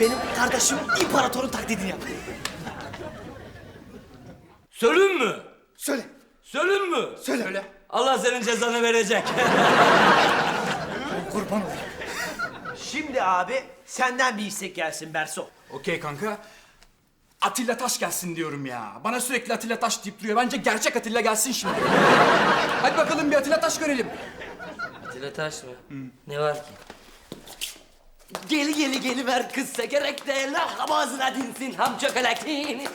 benim kardeşim imparatorun taklidini yap. Sölüm mü? Söyle. Sölüm mü? Söyle. Allah senin cezanı verecek. Kurban olayım. Şimdi abi senden bir istek gelsin Berso. Okey kanka. Atilla Taş gelsin diyorum ya. Bana sürekli Atilla Taş deyip duruyor. Bence gerçek Atilla gelsin şimdi. Hadi bakalım bir Atilla Taş görelim. Atilla Taş mı? Ne var ki? Geli geli geli ver kız sekerek de lah ağzına dinsin ham çökelektin.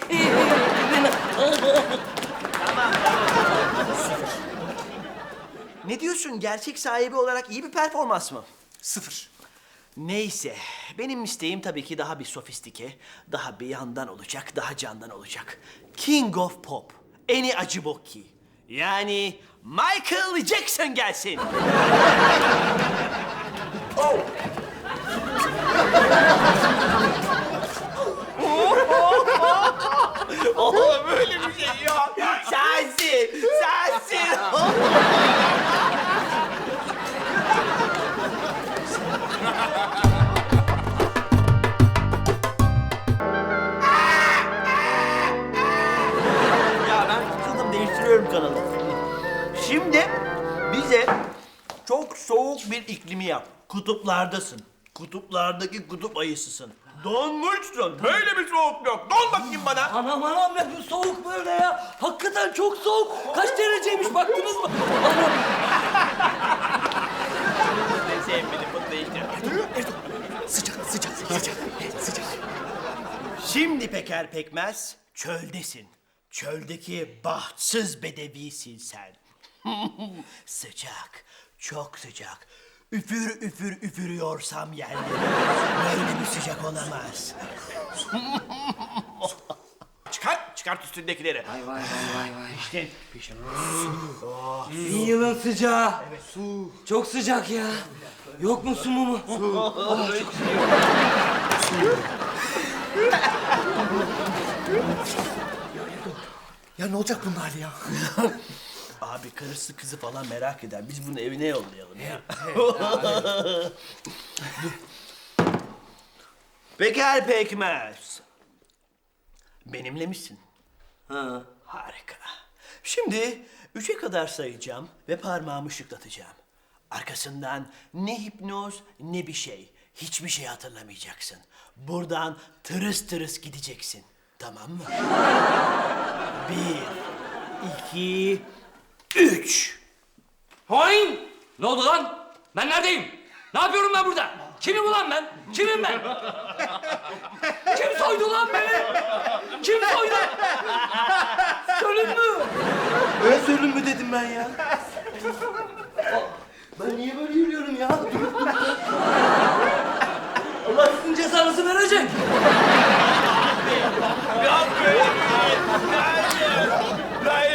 Ne diyorsun? Gerçek sahibi olarak iyi bir performans mı? Sıfır. Neyse, benim isteğim tabii ki daha bir sofistike, daha bir yandan olacak, daha candan olacak. King of Pop, Eni Acıbokki. Yani Michael Jackson gelsin. Böyle bir şey yok. Sensin, sensin. Ya ben sıkıldım değiştiriyorum kanalı. Şimdi bize çok soğuk bir iklimi yap. Kutuplardasın. Kutuplardaki kutup ayısısın. Donmuşsun. Böyle bir soğuk yok. Don bakayım bana. Anam anam ne bu soğuk böyle ya. Hakikaten çok soğuk. Kaç dereceymiş baktınız mı? Anam. Ben sevmedim bunu değiştir. Sıcak, sıcak, sıcak, sıcak. Şimdi Peker Pekmez çöldesin. Çöldeki bahtsız bedevisin sen. sıcak, çok sıcak. Üfür üfür üfürüyorsam yerleri. Böyle bir sıcak olamaz. çıkart, çıkart üstündekileri. Vay vay vay vay vay. İşte. Bin yılın sıcağı. Evet su. Çok sıcak ya. Yok mu su mu mu? Ya ne olacak bunun hali ya? Abi karısı kızı falan merak eder. Biz bunu evine yollayalım ya. Peker Pekmez. Benimle misin? Ha. Harika. Şimdi üçe kadar sayacağım ve parmağımı şıklatacağım. Arkasından ne hipnoz ne bir şey. Hiçbir şey hatırlamayacaksın. Buradan tırıs tırıs gideceksin. Tamam mı? Bir, iki, üç. Hain! Ne oldu lan? Ben neredeyim? Ne yapıyorum ben burada? Kimim ulan ben? Kimim ben? Kim soydu lan beni? Kim soydu? Sölüm mü? Ben mü dedim ben ya? Ben niye böyle yürüyorum ya? Durup durup. Allah sizin cezanızı verecek. Lay lay lay